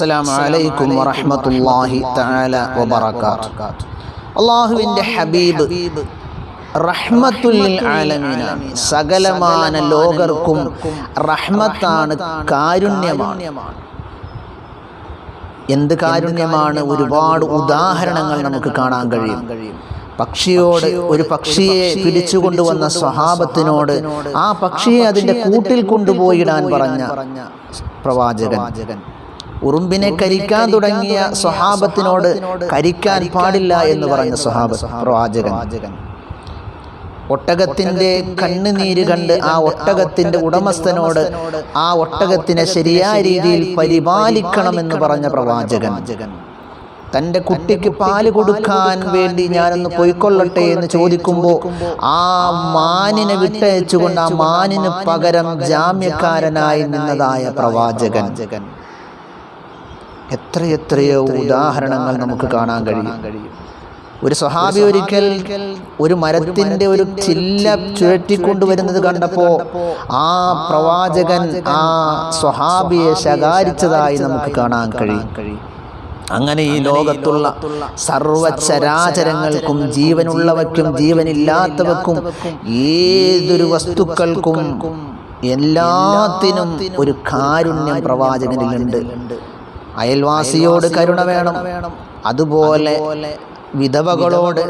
അസ്സലാമു അലൈക്കും വറഹ്മത്തുള്ളാഹി തആല വബറകാത്ത് അള്ളാഹുവിന്റെ ഹബീബ് റഹ്മത്തുല്ലിൽ ആലമീനാണ്. സകലമാന ലോകർക്കും റഹ്മത്താണ് കാരുണ്യമാണ്. എന്ത് കാരുണ്യമാണ്? ഒരുപാട് ഉദാഹരണങ്ങൾ നമുക്ക് കാണാൻ കഴിയും. പക്ഷിയോട് ഒരു പക്ഷിയെ പിടിച്ചുകൊണ്ടുവന്ന സ്വഹാബത്തിനോട് ആ പക്ഷിയെ അതിന്റെ കൂട്ടിൽ കൊണ്ടുപോയിടാൻ പറഞ്ഞ പ്രവാചകൻ. ഉറുമ്പിനെ കരിക്കാൻ തുടങ്ങിയ സ്വഹാബത്തിനോട് കരിക്കാൻ പാടില്ല എന്ന് പറഞ്ഞ സ്വഹാബ പ്രവാചകൻ. ഒട്ടകത്തിന്റെ കണ്ണുനീര് കണ്ട് ആ ഒട്ടകത്തിന്റെ ഉടമസ്ഥനോട് ആ ഒട്ടകത്തിനെ ശരിയായ രീതിയിൽ പരിപാലിക്കണമെന്ന് പറഞ്ഞ പ്രവാചകൻ. തന്റെ കുട്ടിക്ക് പാൽ കൊടുക്കാൻ വേണ്ടി ഞാനൊന്ന് പൊയ്ക്കൊള്ളട്ടെ എന്ന് ചോദിക്കുമ്പോൾ ആ മാനിനെ വിട്ടയച്ചുകൊണ്ട് ആ മാനിന് പകരം ജാമ്യക്കാരനായി നിന്നതായ പ്രവാചകൻ. എത്രയെത്രയോ ഉദാഹരണങ്ങൾ നമുക്ക് കാണാൻ കഴിയും. ഒരു സ്വഹാബി ഒരിക്കൽ ഒരു മരത്തിന്റെ ഒരു ചില്ല ചുഴറ്റിക്കൊണ്ടുവരുന്നത് കണ്ടപ്പോ ആ പ്രവാചകൻ ആ സ്വഹാബിയെ ശകാരിച്ചതായി നമുക്ക് കാണാൻ കഴിയും. അങ്ങനെ ഈ ലോകത്തുള്ള സർവചരാചരങ്ങൾക്കും ജീവനുള്ളവയ്ക്കും ജീവനില്ലാത്തവർക്കും ഏതൊരു വസ്തുക്കൾക്കും എല്ലാത്തിനും ഒരു കാരുണ്യം പ്രവാചകനിലുണ്ട് അയൽവാസിയോട് കരുണ വേണം. അതുപോലെ വിധവകളോട്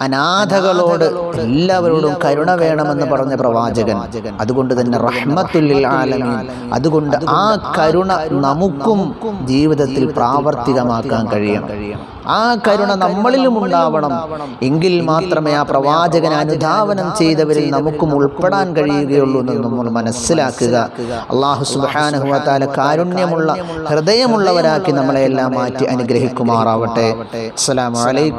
അനാഥകളോട് എല്ലാവരോടും കരുണ വേണമെന്ന് പറഞ്ഞ പ്രവാചകൻ. അതുകൊണ്ട് തന്നെ റഹ്മത്തുല്ലിൽ ആലമീൻ. അതുകൊണ്ട് ആ കരുണ നമുക്കും ജീവിതത്തിൽ പ്രാവർത്തികമാക്കാൻ കഴിയും. ആ കരുണ നമ്മളിലും ഉണ്ടാവണം. എങ്കിൽ മാത്രമേ ആ പ്രവാചകൻ അനുധാവനം ചെയ്തവരിൽ നമുക്കും ഉൾപ്പെടാൻ കഴിയുകയുള്ളൂ എന്ന് നമ്മൾ മനസ്സിലാക്കുക. അള്ളാഹു സുബാനുഹുവത്താല കാരുണ്യമുള്ള ഹൃദയമുള്ളവരാക്കി നമ്മളെ എല്ലാം മാറ്റി അനുഗ്രഹിക്കുമാറാവട്ടെ.